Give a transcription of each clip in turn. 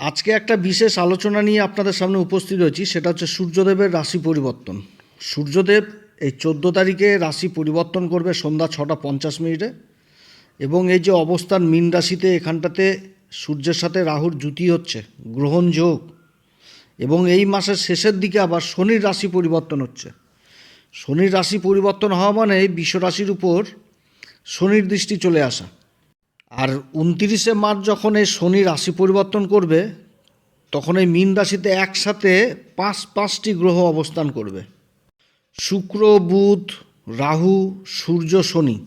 আজকে একটা বিশেষ আলোচনা নিয়ে আপনাদের সামনে উপস্থিত হয়েছি, সেটা হচ্ছে সূর্যদেবের রাশি পরিবর্তন। সূর্যদেব এই চোদ্দ তারিখে রাশি পরিবর্তন করবে সন্ধ্যা ছটা পঞ্চাশ মিনিটে এবং এই যে অবস্থান মীন রাশিতে, এখানটাতে সূর্যের সাথে রাহুর জুতি হচ্ছে, গ্রহণ যোগ এবং এই মাসের শেষের দিকে আবার শনির রাশি পরিবর্তন হচ্ছে। শনির রাশি পরিবর্তন হওয়া মানে বিশ্ব রাশির উপর শনির দৃষ্টি চলে আসা। আর উনতিরিশে মার্চ যখন এই শনি রাশি পরিবর্তন করবে, তখন এই মীন রাশিতে একসাথে পাঁচ, পাঁচটি গ্রহ অবস্থান করবে। শুক্র, বুধ, রাহু, সূর্য, শনি।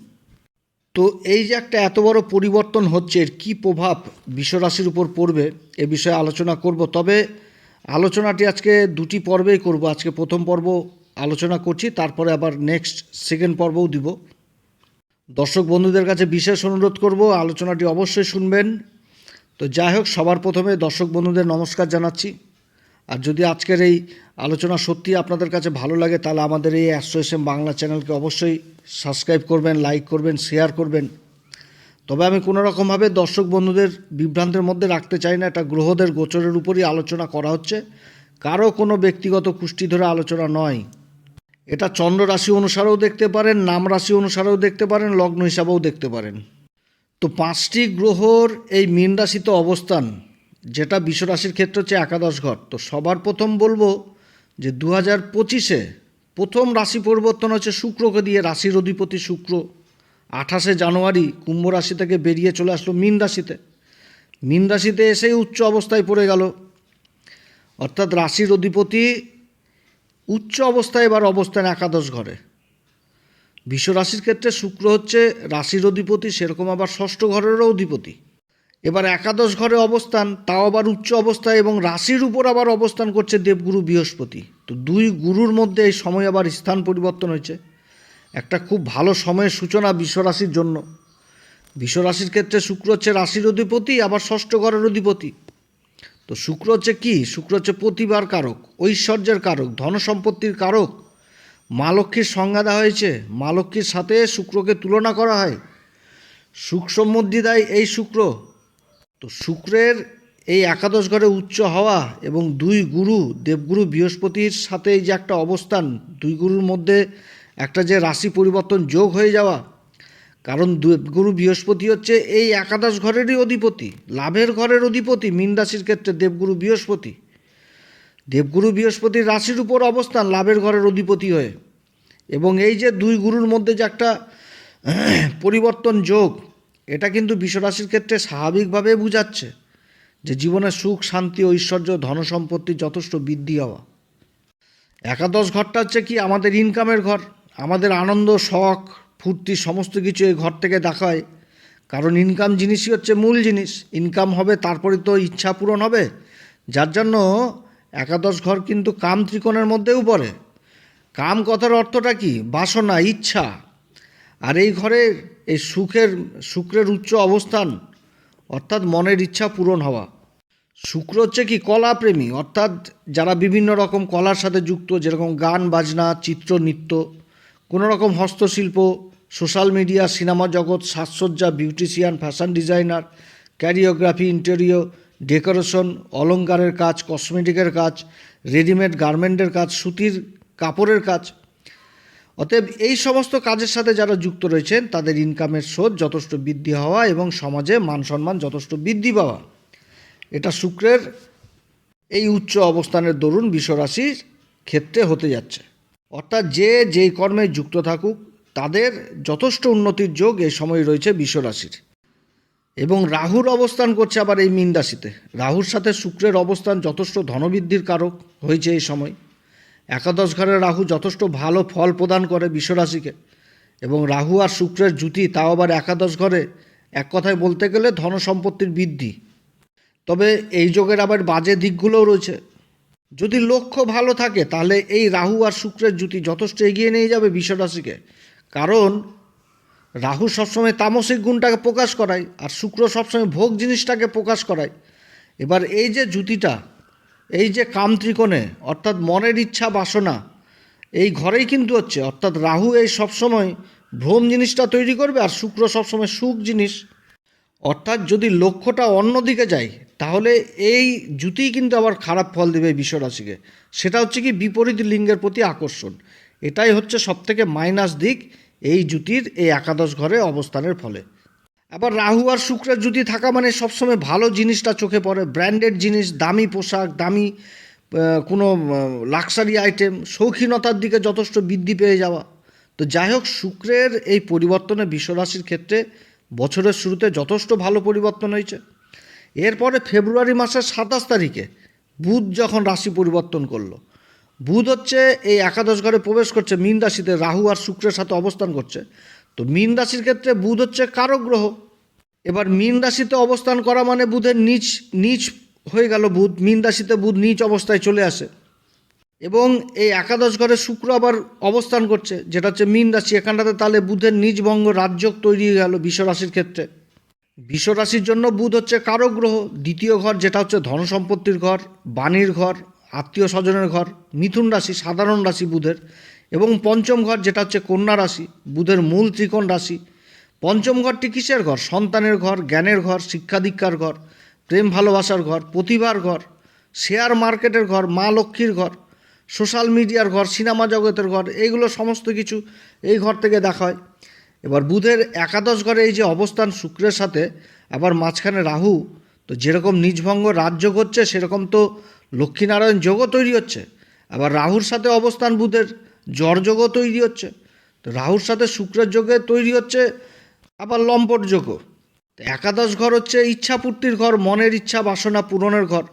তো এই যে একটা এত বড় পরিবর্তন হচ্ছে, এর কী প্রভাব বিশ্বরাশির উপর পড়বে, এ বিষয়ে আলোচনা করব। তবে আলোচনাটি আজকে দুটি পর্বেই করব। আজকে প্রথম পর্ব আলোচনা করছি, তারপরে আবার নেক্সট সেকেন্ড পর্বও দিব। দর্শক বন্ধুদের কাছে বিশেষ অনুরোধ করব, আলোচনাটি অবশ্যই শুনবেন। তো যাই হোক, সবার প্রথমে দর্শক বন্ধুদের নমস্কার জানাচ্ছি। আর যদি আজকের এই আলোচনা সত্যি আপনাদের কাছে ভালো লাগে, তাহলে আমাদের এই অ্যাসোসিয়েশন বাংলা চ্যানেলকে অবশ্যই সাবস্ক্রাইব করবেন, লাইক করবেন, শেয়ার করবেন। তবে আমি কোনো রকমভাবে দর্শক বন্ধুদের বিভ্রান্তের মধ্যে রাখতে চাই না, এটা গ্রহদের গোচরের উপরই আলোচনা করা হচ্ছে। কারও কোনো ব্যক্তিগত কুষ্টি ধরে আলোচনা নয়। এটা চন্দ্র রাশি অনুসারেও দেখতে পারেন, নাম রাশি অনুসারেও দেখতে পারেন, লগ্ন হিসাবেও দেখতে পারেন। তো পাঁচটি গ্রহর এই মীন রাশিতে অবস্থান, যেটা বিশ্ব রাশির ক্ষেত্রে হচ্ছে একাদশ ঘর। তো সবার প্রথম বলব যে দু হাজার পঁচিশে প্রথম রাশি পরিবর্তন হচ্ছে শুক্রকে দিয়ে রাশির অধিপতি শুক্র। আঠাশে জানুয়ারি কুম্ভ রাশি থেকে বেরিয়ে চলে আসলো মীন রাশিতে। মীন রাশিতে এসেই উচ্চ অবস্থায় পড়ে গেল। অর্থাৎ রাশির অধিপতি উচ্চ অবস্থায় এবার অবস্থান একাদশ ঘরে। রাশির ক্ষেত্রে শুক্র হচ্ছে রাশির অধিপতি, সেরকম আবার ষষ্ঠ ঘরেরও অধিপতি। এবার একাদশ ঘরে অবস্থান, তাও আবার উচ্চ অবস্থায় এবং রাশির উপর আবার অবস্থান করছে দেবগুরু বৃহস্পতি। তো দুই গুরুর মধ্যে এই সময় আবার স্থান পরিবর্তন হয়েছে। একটা খুব ভালো সময়ের সূচনা বিশ্বরাশির জন্য। বিশ্বরাশির ক্ষেত্রে শুক্র হচ্ছে রাশির অধিপতি, আবার ষষ্ঠ ঘরের অধিপতি। তো শুক্র হচ্ছে কি? শুক্র হচ্ছে প্রতিভার কারক, ঐশ্বর্যের কারক ধন সম্পত্তির কারক। মা লক্ষ্মীর সংজ্ঞা দেওয়া হয়েছে, মা লক্ষ্মীর সাথে শুক্রকে তুলনা করা হয়। সুখ সমৃদ্ধি দেয় এই শুক্র। তো শুক্রের এই একাদশ ঘরে উচ্চ হওয়া এবং দুই গুরু, দেবগুরু বৃহস্পতির সাথে যে একটা অবস্থান, দুই গুরুর মধ্যে একটা যে রাশি পরিবর্তন যোগ হয়ে যাওয়া কারণ দেবগুরু বৃহস্পতি হচ্ছে এই একাদশ ঘরেরই অধিপতি, লাভের ঘরের অধিপতি মীন রাশির ক্ষেত্রে দেবগুরু বৃহস্পতি। দেবগুরু বৃহস্পতির রাশির উপর অবস্থান লাভের ঘরের অধিপতি হয়ে। এবং এই যে দুই গুরুর মধ্যে যে একটা পরিবর্তন যোগ, এটা কিন্তু বিশ্বরাশির ক্ষেত্রে স্বাভাবিকভাবে বুঝাচ্ছে যে জীবনে সুখ, শান্তি ঐশ্বর্য ধনসম্পত্তির যথেষ্ট বৃদ্ধি হওয়া। একাদশ ঘরটা হচ্ছে কি? আমাদের ইনকামের ঘর, আমাদের আনন্দ, শখ ফুর্তি সমস্ত কিছু এই ঘর থেকে দেখা হয়। কারণ ইনকাম জিনিসই হচ্ছে মূল জিনিস। ইনকাম হবে, তারপরে তো ইচ্ছা পূরণ হবে। যার জন্য একাদশ ঘর কিন্তু কাম ত্রিকোণের মধ্যেও পড়ে। কাম কথার অর্থটা কি? বাসনা, ইচ্ছা। আর এই ঘরে এই সুখের, শুক্রের উচ্চ অবস্থান, অর্থাৎ মনের ইচ্ছা পূরণ হওয়া। শুক্র হচ্ছে কি? কলাপ্রেমী। অর্থাৎ যারা বিভিন্ন রকম কলার সাথে যুক্ত, যেরকম গান, বাজনা, চিত্র, নৃত্য কোনো রকম হস্তশিল্প সোশ্যাল মিডিয়া, সিনেমা জগৎ, সাজসজ্জা, beautician, fashion designer, choreography interior decoration অলংকারের কাজ, কসমেটিকের কাজ, রেডিমেড গার্মেন্টের কাজ, সুতির কাপড়ের কাজ। অতএব এই সমস্ত কাজের সাথে যারা যুক্ত রয়েছেন, তাদের ইনকামের স্রোত যথেষ্ট বৃদ্ধি হওয়া এবং সমাজে মান সম্মান যথেষ্ট বৃদ্ধি পাওয়া। এটা শুক্রের এই উচ্চ অবস্থানের দরুন বিশ্বরাশির ক্ষেত্রে হতে যাচ্ছে। অর্থাৎ যে যেই কর্মে যুক্ত থাকুক তাদের যথেষ্ট উন্নতির যোগ এই সময় রয়েছে বিশ্বরাশির। এবং রাহুর অবস্থান করছে আবার এই মীন রাশিতে। রাহুর সাথে শুক্রের অবস্থান যথেষ্ট ধনবৃদ্ধির কারক হয়েছে এই সময়। একাদশ ঘরে রাহু যথেষ্ট ভালো ফল প্রদান করে বিশ্বরাশিকে। এবং রাহু আর শুক্রের জুতি তাও আবার একাদশ ঘরে, এক কথায় বলতে গেলে ধন সম্পত্তির বৃদ্ধি। তবে এই যোগের আবার বাজে দিকগুলোও রয়েছে। যদি লক্ষ্য ভালো থাকে, তাহলে এই রাহু আর শুক্রের জুতি যথেষ্ট এগিয়ে নিয়ে যাবে বিশ্বরাশিকে। কারণ রাহু সবসময় তামসিক গুণটাকে প্রকাশ করায় আর শুক্র সবসময় ভোগ জিনিসটাকে প্রকাশ করায়। এবার এই যে জুতিটা এই যে কাম ত্রিকোণে, অর্থাৎ মনের ইচ্ছা বাসনা, এই ঘরেই কিন্তু হচ্ছে, অর্থাৎ রাহু এই সবসময় ভ্রম জিনিসটা তৈরি করবে আর শুক্র সবসময় সুখ জিনিস। অর্থাৎ যদি লক্ষ্যটা অন্যদিকে যায়, তাহলে এই জুতিই কিন্তু আবার খারাপ ফল দেবে বিশ্বরাশিকে। সেটা হচ্ছে কি বিপরীত লিঙ্গের প্রতি আকর্ষণ। এটাই হচ্ছে সবথেকে মাইনাস দিক। এই জুতির এই একাদশ ঘরে অবস্থানের ফলে। আবার রাহু আর শুক্রের জুতি থাকা মানে সবসময় ভালো জিনিসটা চোখে পড়ে, ব্র্যান্ডেড জিনিস, দামি পোশাক, দামি কোনো লাক্সারি আইটেম শৌখিনতার দিকে যথেষ্ট বৃদ্ধি পেয়ে যাওয়া। তো যাই হোক, শুক্রের এই পরিবর্তনে বিশ্বরাশির ক্ষেত্রে বছরের শুরুতে যথেষ্ট ভালো পরিবর্তন হয়েছে। এরপরে ফেব্রুয়ারি মাসের সাতাশ তারিখে বুধ যখন রাশি পরিবর্তন করল বুধ হচ্ছে এই একাদশ ঘরে প্রবেশ করছে মীন রাশিতে, রাহু আর শুক্রের সাথে অবস্থান করছে। তো মীন রাশির ক্ষেত্রে বুধ হচ্ছে কারক গ্রহ। এবার মীন রাশিতে অবস্থান করা মানে বুধের নিচ নিচ হয়ে গেল বুধ, মীন রাশিতে বুধ নিচ অবস্থায় চলে আসে। এবং এই একাদশ ঘরে শুক্র আবার অবস্থান করছে, যেটা হচ্ছে মীন রাশি। এখানটাতে তাহলে বুধের নিজ ভঙ্গ রাজ্যক তৈরি হয়ে গেল বিশ্বরাশির ক্ষেত্রে। বিশ্বরাশির জন্য বুধ হচ্ছে কারক গ্রহ। দ্বিতীয় ঘর যেটা হচ্ছে ধন সম্পত্তির ঘর, বাণীর ঘর আত্মীয় স্বজনের ঘর, মিথুন রাশি, সাধারণ রাশি বুধের এবং পঞ্চম ঘর যেটা হচ্ছে কন্যা রাশি, বুধের মূল ত্রিকোণ রাশি। পঞ্চম ঘরটি কিসের ঘর? সন্তানের ঘর, জ্ঞানের ঘর, শিক্ষা দীক্ষার ঘর, প্রেম ভালোবাসার ঘর, প্রতিভার ঘর, শেয়ার মার্কেটের ঘর, মা লক্ষ্মীর ঘর, সোশ্যাল মিডিয়ার ঘর, সিনেমা জগতের ঘর, এইগুলো সমস্ত কিছু এই ঘর থেকে দেখা হয়। এবার বুধের একাদশ ঘরে এই যে অবস্থান, শুক্রের সাথে, আবার মাঝখানে রাহু, তো যেরকম নিজভঙ্গ রাজ্য করছে, সেরকম তো লক্ষ্মীনারায়ণ যোগও তৈরি হচ্ছে। আবার রাহুর সাথে অবস্থান বুধের জড়যোগও তৈরি হচ্ছে। তো রাহুর সাথে শুক্রের যোগে তৈরি হচ্ছে আবার লম্পট যোগও। একাদশ ঘর হচ্ছে ইচ্ছাপূর্তির ঘর, মনের ইচ্ছা, বাসনা পূরণের ঘর।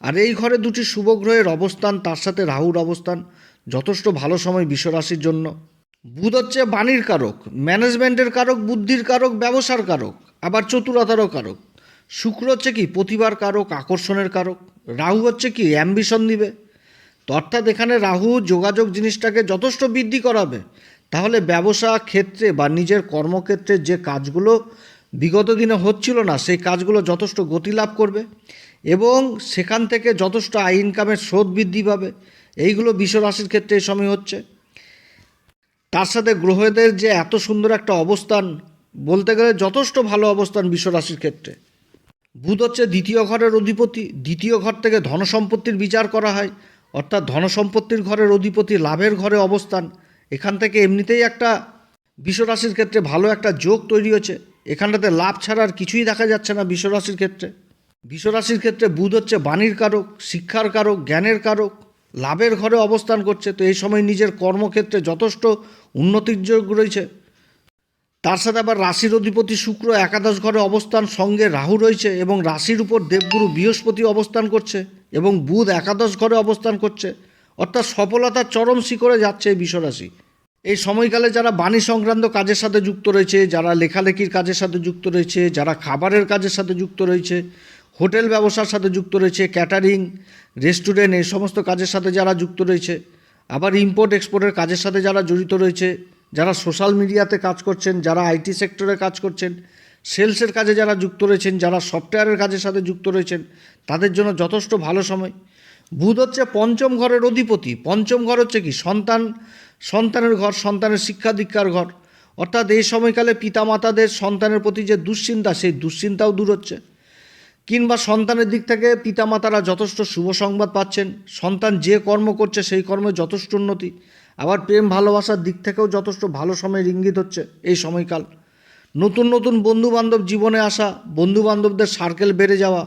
আর এই ঘরে দুটি শুভগ্রহের অবস্থান, তার সাথে রাহুর অবস্থান, যথেষ্ট ভালো সময় বিশ্বরাশির জন্য। বুধ হচ্ছে বাণীর কারক, ম্যানেজমেন্টের কারক, বুদ্ধির কারক, ব্যবসার কারক, আবার চতুরতারও কারক। শুক্র হচ্ছে কি প্রতিভার কারক, আকর্ষণের কারক, রাহু হচ্ছে কি অ্যাম্বিশন দিবে তো অর্থাৎ এখানে রাহু যোগাযোগ জিনিসটাকে যথেষ্ট বৃদ্ধি করাবে। তাহলে ব্যবসা ক্ষেত্রে বা নিজের কর্মক্ষেত্রে যে কাজগুলো বিগত দিনে হচ্ছিল না, সেই কাজগুলো যথেষ্ট গতি লাভ করবে এবং সেখান থেকে যথেষ্ট আয় ইনকামের স্রোত বৃদ্ধি পাবে। এইগুলো বিশ্বরাশির ক্ষেত্রে এই সময় হচ্ছে। তার সাথে গ্রহদের যে এত সুন্দর একটা অবস্থান, বলতে গেলে যথেষ্ট ভালো অবস্থান বিশ্বরাশির ক্ষেত্রে। বুধ হচ্ছে দ্বিতীয় ঘরের অধিপতি। দ্বিতীয় ঘর থেকে ধনসম্পত্তির বিচার করা হয়। অর্থাৎ ধনসম্পত্তির ঘরের অধিপতি লাভের ঘরে অবস্থান। এখান থেকে এমনিতেই একটা বিশ্বরাশির ক্ষেত্রে ভালো একটা যোগ তৈরি হচ্ছে। এখানটাতে লাভ ছাড়া আর কিছুই দেখা যাচ্ছে না বিশ্বরাশির ক্ষেত্রে। বিশ্বরাশির ক্ষেত্রে বুধ হচ্ছে বাণীর কারক, শিক্ষার কারক, জ্ঞানের কারক, লাভের ঘরে অবস্থান করছে। তো এই সময় নিজের কর্মক্ষেত্রে যথেষ্ট উন্নতির যোগ রয়েছে। তার সাথে আবার রাশির অধিপতি শুক্র একাদশ ঘরে অবস্থান, সঙ্গে রাহু রয়েছে এবং রাশির উপর দেবগুরু বৃহস্পতি অবস্থান করছে এবং বুধ একাদশ ঘরে অবস্থান করছে। অর্থাৎ সফলতার চরম শিখরে যাচ্ছে এই বিশ্বরাশি। এই সময়কালে যারা বাণী সংক্রান্ত কাজের সাথে যুক্ত রয়েছে, যারা লেখালেখির কাজের সাথে যুক্ত রয়েছে, যারা খাবারের কাজের সাথে যুক্ত রয়েছে, হোটেল ব্যবসার সাথে যুক্ত রয়েছে, ক্যাটারিং, রেস্টুরেন্ট, এই সমস্ত কাজের সাথে যারা যুক্ত রয়েছে, আবার ইম্পোর্ট, এক্সপোর্টের কাজের সাথে যারা জড়িত রয়েছে যারা সোশ্যাল মিডিয়াতে কাজ করছেন, যারা আইটি সেক্টরে কাজ করছেন, সেলসের কাজে যারা যুক্ত রয়েছেন, যারা সফটওয়্যারের কাজের সাথে যুক্ত রয়েছেন, তাদের জন্য যথেষ্ট ভালো সময়। বুধ হচ্ছে পঞ্চম ঘরের অধিপতি। পঞ্চম ঘর হচ্ছে কি? সন্তান, সন্তানের ঘর, সন্তানের শিক্ষা দীক্ষার ঘর। অর্থাৎ এই সময়কালে পিতামাতাদের সন্তানের প্রতি যে দুশ্চিন্তা, সেই দুশ্চিন্তাও দূর হচ্ছে। কিংবা সন্তানের দিক থেকে পিতামাতারা যথেষ্ট শুভ সংবাদ পাচ্ছেন। সন্তান যে কর্ম করছে, সেই কর্মে যথেষ্ট উন্নতি। আবার প্রেম ভালোবাসার দিক থেকেও যথেষ্ট ভালো সময়ের ইঙ্গিত হচ্ছে এই সময়কাল। নতুন নতুন বন্ধু বান্ধব জীবনে আসা বন্ধু বান্ধবদের সার্কেল বেড়ে যাওয়া,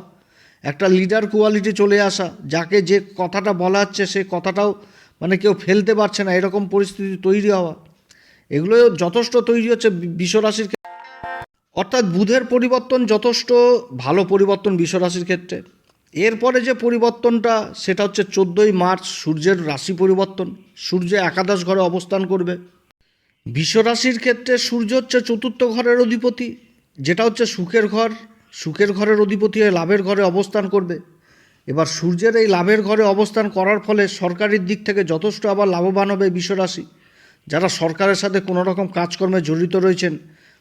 একটা লিডার কোয়ালিটি চলে আসা, যাকে যে কথাটা বলা হচ্ছে সেই কথাটাও মানে কেউ ফেলতে পারছে না, এরকম পরিস্থিতি তৈরি হওয়া। এগুলো যথেষ্ট তৈরি হচ্ছে বিশ্বরাশির। অর্থাৎ বুধের পরিবর্তন যথেষ্ট ভালো পরিবর্তন বিশ্বরাশির ক্ষেত্রে। এরপরে যে পরিবর্তনটা, সেটা হচ্ছে চোদ্দোই মার্চ সূর্যের রাশি পরিবর্তন। সূর্য একাদশ ঘরে অবস্থান করবে। বিশ্বরাশির ক্ষেত্রে সূর্য হচ্ছে চতুর্থ ঘরের অধিপতি, যেটা হচ্ছে সুখের ঘর। সুখের ঘরের অধিপতি হয়ে লাভের ঘরে অবস্থান করবে। এবার সূর্যের এই লাভের ঘরে অবস্থান করার ফলে সরকারের দিক থেকে যথেষ্ট আবার লাভবান হবে বিশ্বরাশি যারা সরকারের সাথে কোনো রকম কাজকর্মে জড়িত রয়েছেন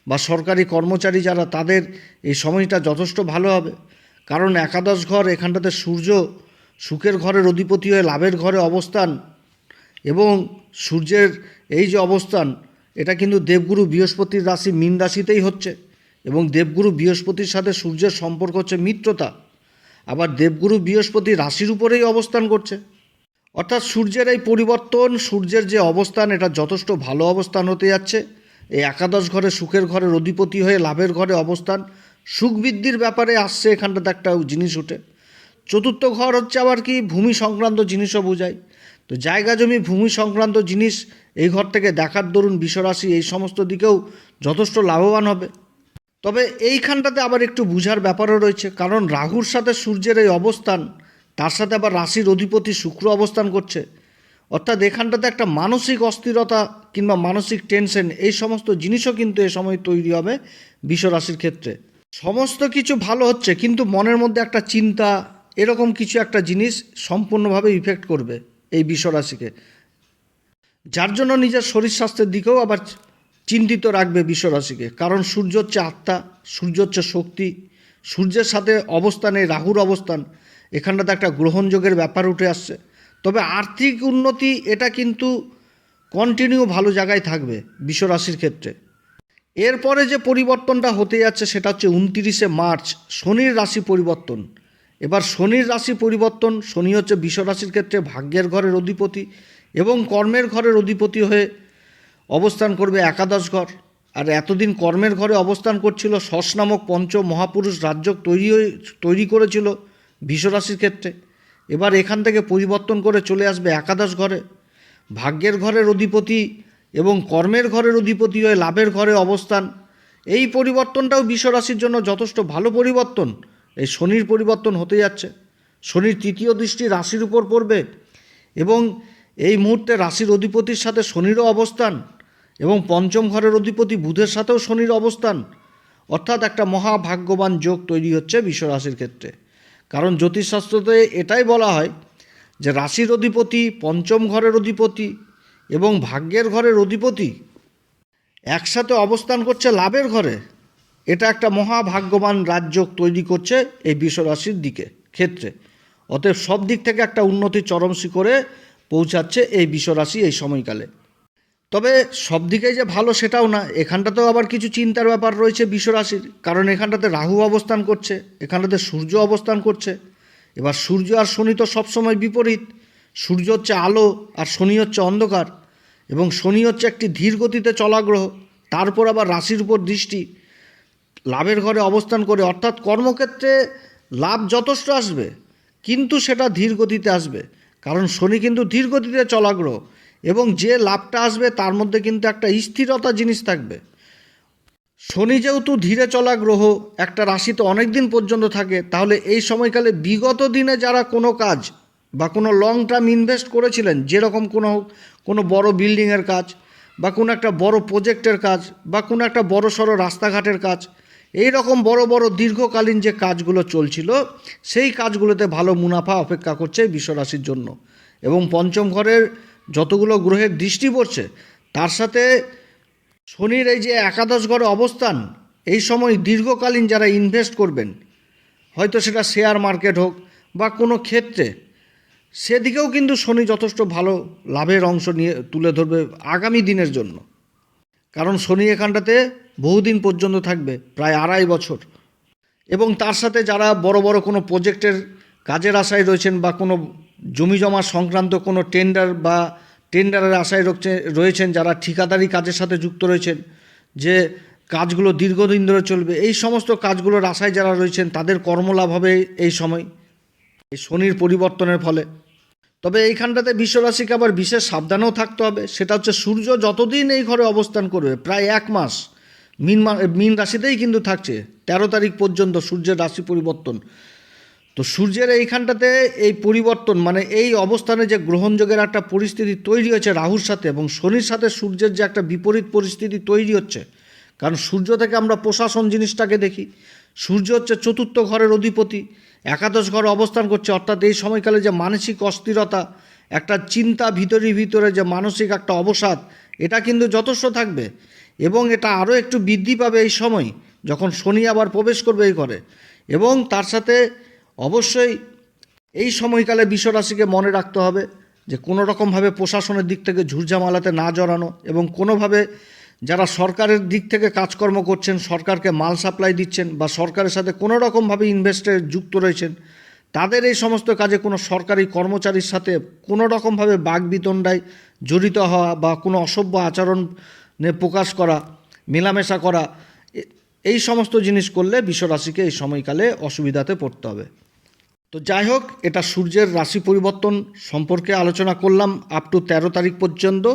বা সরকারি কর্মচারী যারা, তাদের এই সময়টা যথেষ্ট ভালো হবে। কারণ একাদশ ঘর এখানটাতে সূর্য সুখের ঘরের অধিপতি হয়ে লাভের ঘরে অবস্থান এবং সূর্যের এই যে অবস্থান, এটা কিন্তু দেবগুরু বৃহস্পতির রাশি, মীন রাশিতেই হচ্ছে এবং দেবগুরু বৃহস্পতির সাথে সূর্যের সম্পর্ক হচ্ছে মিত্রতা। আবার দেবগুরু বৃহস্পতি রাশির উপরেই অবস্থান করছে। অর্থাৎ সূর্যের এই পরিবর্তন, সূর্যের যে অবস্থান, এটা যথেষ্ট ভালো অবস্থান হতে যাচ্ছে। এই একাদশ ঘরে সুখের ঘরের অধিপতি হয়ে লাভের ঘরে অবস্থান সুখ বৃদ্ধির ব্যাপারে আসছে এখানটাতে একটা জিনিস উঠে চতুর্থ ঘর হচ্ছে আবার কি? ভূমি সংক্রান্ত জিনিসও বোঝায়। তো জায়গা জমি, ভূমি সংক্রান্ত জিনিস এই ঘর থেকে দেখার দরুন বিশ্বরাশি, এই সমস্ত দিকেও যথেষ্ট লাভবান হবে। তবে এইখানটাতে আবার একটু বুঝার ব্যাপারও রয়েছে। কারণ রাহুর সাথে সূর্যের এই অবস্থান, তার সাথে আবার রাশির অধিপতি শুক্র অবস্থান করছে। অর্থাৎ এখানটাতে একটা মানসিক অস্থিরতা কিংবা মানসিক টেনশন, এই সমস্ত জিনিসও কিন্তু এ সময় তৈরি হবে বিশ্বরাশির ক্ষেত্রে। সমস্ত কিছু ভালো হচ্ছে, কিন্তু মনের মধ্যে একটা চিন্তা, এরকম কিছু একটা জিনিস সম্পূর্ণভাবে ইফেক্ট করবে এই বিশ্বরাশিকে। যার জন্য নিজের শরীর স্বাস্থ্যের দিকেও আবার চিন্তিত রাখবে বিশ্বরাশিকে, কারণ সূর্য হচ্ছে আত্মা, সূর্য হচ্ছে শক্তি, সূর্যের সাথে অবস্থানে রাহুর অবস্থান, এখানটাতে একটা গ্রহণযোগের ব্যাপার উঠে আসছে। তবে আর্থিক উন্নতি এটা কিন্তু কন্টিনিউ ভালো জায়গায় থাকবে বিশ্বরাশির ক্ষেত্রে। এরপরে যে পরিবর্তনটা হতে যাচ্ছে সেটা হচ্ছে উনতিরিশে মার্চ, শনির রাশি পরিবর্তন। এবার শনির রাশি পরিবর্তন, শনি হচ্ছে বিশ্বরাশির ক্ষেত্রে ভাগ্যের ঘরের অধিপতি এবং কর্মের ঘরের অধিপতি হয়ে অবস্থান করবে একাদশ ঘর। আর এতদিন কর্মের ঘরে অবস্থান করছিল শস নামক পঞ্চ মহাপুরুষ রাজ্য তৈরি তৈরি করেছিল বিশ্বরাশির ক্ষেত্রে। এবার এখান থেকে পরিবর্তন করে চলে আসবে একাদশ ঘরে। ভাগ্যের ঘরের অধিপতি এবং কর্মের ঘরের অধিপতি হয়ে লাভের ঘরে অবস্থান। এই পরিবর্তনটাও বিশ্বরাশির জন্য যথেষ্ট ভালো পরিবর্তন। এই শনির পরিবর্তন হতে যাচ্ছে। শনির তৃতীয় দৃষ্টি রাশির উপর পড়বে এবং এই মুহূর্তে রাশির অধিপতির সাথে শনিরও অবস্থান এবং পঞ্চম ঘরের অধিপতি বুধের সাথেও শনির অবস্থান। অর্থাৎ একটা মহাভাগ্যবান যোগ তৈরি হচ্ছে বিশ্বরাশির ক্ষেত্রে। কারণ জ্যোতিষশাস্ত্রতে এটাই বলা হয় যে রাশির অধিপতি পঞ্চম ঘরের অধিপতি এবং ভাগ্যের ঘরের অধিপতি। একসাথে অবস্থান করছে লাভের ঘরে। এটা একটা মহাভাগ্যবান রাজ্য তৈরি করছে এই বিশ্বরাশির দিকে, ক্ষেত্রে। অতএব সব দিক থেকে একটা উন্নতি চরম শিখরে পৌঁছাচ্ছে এই বিশ্বরাশি এই সময়কালে। তবে সব দিকেই যে ভালো সেটাও না, এখানটাতেও আবার কিছু চিন্তার ব্যাপার রয়েছে বিশ্বরাশির। কারণ এখানটাতে রাহু অবস্থান করছে, এখানটাতে সূর্য অবস্থান করছে। এবার সূর্য আর শনি তো সবসময় বিপরীত। সূর্য হচ্ছে আলো আর শনি হচ্ছে অন্ধকার। এবং শনি হচ্ছে একটি ধীর গতিতে চলা গ্রহ তারপর আবার রাশির উপর দৃষ্টি, লাভের ঘরে অবস্থান করে, অর্থাৎ কর্মক্ষেত্রে লাভ যথেষ্ট আসবে, কিন্তু সেটা ধীর গতিতে আসবে, কারণ শনি কিন্তু ধীর গতিতে চলা গ্রহ এবং যে লাভটা আসবে তার মধ্যে কিন্তু একটা স্থিরতা জিনিস থাকবে। শনি যেহেতু ধীরে চলা গ্রহ একটা রাশিতে অনেক দিন পর্যন্ত থাকে, তাহলে এই সময়কালে বিগত দিনে যারা কোনো কাজ বা কোনো লং টার্ম ইনভেস্ট করেছিলেন, যেরকম কোনো কোনো বড় বিল্ডিংয়ের কাজ, বা কোনো একটা বড় প্রজেক্টের কাজ, বা কোনো একটা বড় সড়ো রাস্তাঘাটের কাজ এই রকম বড় বড় দীর্ঘকালীন যে কাজগুলো চলছিল, সেই কাজগুলোতে ভালো মুনাফা অপেক্ষা করছে বিশ্বরাশির জন্য। এবং পঞ্চম ঘরের যতগুলো গ্রহের দৃষ্টি পড়ছে, তার সাথে শনির এই যে একাদশ ঘরে অবস্থান, এই সময় দীর্ঘকালীন যারা ইনভেস্ট করবেন, হয়তো সেটা শেয়ার মার্কেট হোক, বা কোনো ক্ষেত্রে সেদিকেও কিন্তু শনি যথেষ্ট ভালো লাভের অংশ নিয়ে তুলে ধরবে আগামী দিনের জন্য। কারণ শনি এখানটাতে বহুদিন পর্যন্ত থাকবে, প্রায় আড়াই বছর। এবং তার সাথে যারা বড় বড় কোনো প্রজেক্টের কাজের আশায় রয়েছেন বা কোনো জমি জমা সংক্রান্ত কোনো টেন্ডার বা টেন্ডারের আশায় রয়েছে- রয়েছেন, যারা ঠিকাদারি কাজের সাথে যুক্ত রয়েছেন, যে কাজগুলো দীর্ঘদিন ধরে চলবে, এই সমস্ত কাজগুলোর আশায় যারা রয়েছেন, তাদের কর্মলাভ হবে এই সময়। এই শনির পরিবর্তনের ফলে। তবে এইখানটাতে বিশ্বরাশিকে আবার বিশেষ সাবধানেও থাকতে হবে। সেটা হচ্ছে সূর্য যতদিন এই ঘরে অবস্থান করবে, প্রায় এক মাস, মিন মিন রাশিতেই কিন্তু থাকছে। তেরো তারিখ পর্যন্ত সূর্যের রাশি পরিবর্তন। তো সূর্যের এইখানটাতে এই পরিবর্তন মানে এই অবস্থানে যে গ্রহণযোগের একটা পরিস্থিতি তৈরি হয়েছে রাহুর সাথে এবং শনির সাথে সূর্যের যে একটা বিপরীত পরিস্থিতি তৈরি হচ্ছে, কারণ সূর্য থেকে আমরা প্রশাসন জিনিসটাকে দেখি। সূর্য হচ্ছে চতুর্থ ঘরের অধিপতি একাদশ ঘরে অবস্থান করছে। অর্থাৎ এই সময়কালে যে মানসিক অস্থিরতা, একটা চিন্তা ভিতরে ভিতরে যে মানসিক একটা অবসাদ, এটা কিন্তু যথেষ্ট থাকবে। এবং এটা আরও একটু বৃদ্ধি পাবে এই সময়, যখন শনি আবার প্রবেশ করবে এই ঘরে। এবং তার সাথে অবশ্যই এই সময়কালে বিশ্বরাশিকে মনে রাখতে হবে যে কোনো রকমভাবে প্রশাসনের দিক থেকে ঝুরঝামালাতে না জড়ানো এবং কোনোভাবে যারা সরকারের দিক থেকে কাজকর্ম করছেন, সরকারকে মাল সাপ্লাই দিচ্ছেন বা সরকারের সাথে কোনো রকমভাবে ইনভেস্টে যুক্ত রয়েছেন, তাদের এই সমস্ত কাজে কোনো সরকারি কর্মচারীর সাথে কোনো রকমভাবে বাগবিতণ্ডায় জড়িত হওয়া বা কোনো অসভ্য আচরণে প্রকাশ করা, মেলামেশা করা এই সমস্ত জিনিস করলে বিশ্বরাশিকে এই সময়কালে অসুবিধাতে পড়তে হবে। তো যাই হোক, এটা সূর্যের রাশি পরিবর্তন সম্পর্কে আলোচনা করলাম আপ টু তেরো তারিখ পর্যন্ত।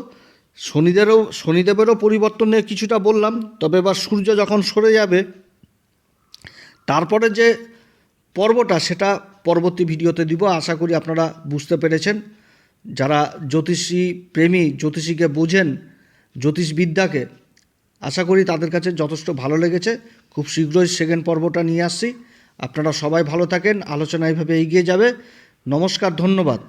শনিদেরও, শনিদেবেরও পরিবর্তন কিছুটা বললাম, তবে এবার সূর্য যখন সরে যাবে, তারপরে যে পর্বটা সেটা পরবর্তী ভিডিওতে দিব। আশা করি আপনারা বুঝতে পেরেছেন। যারা জ্যোতিষী প্রেমী, জ্যোতিষীকে বোঝেন, জ্যোতিষবিদ্যাকে, আশা করি তাদের কাছে যথেষ্ট ভালো লেগেছে। খুব শীঘ্রই সেকেন্ড পর্বটা নিয়ে আসছি। আপনারা সবাই ভালো থাকেন। আলোচনা এইভাবে এগিয়ে যাবে। নমস্কার, ধন্যবাদ।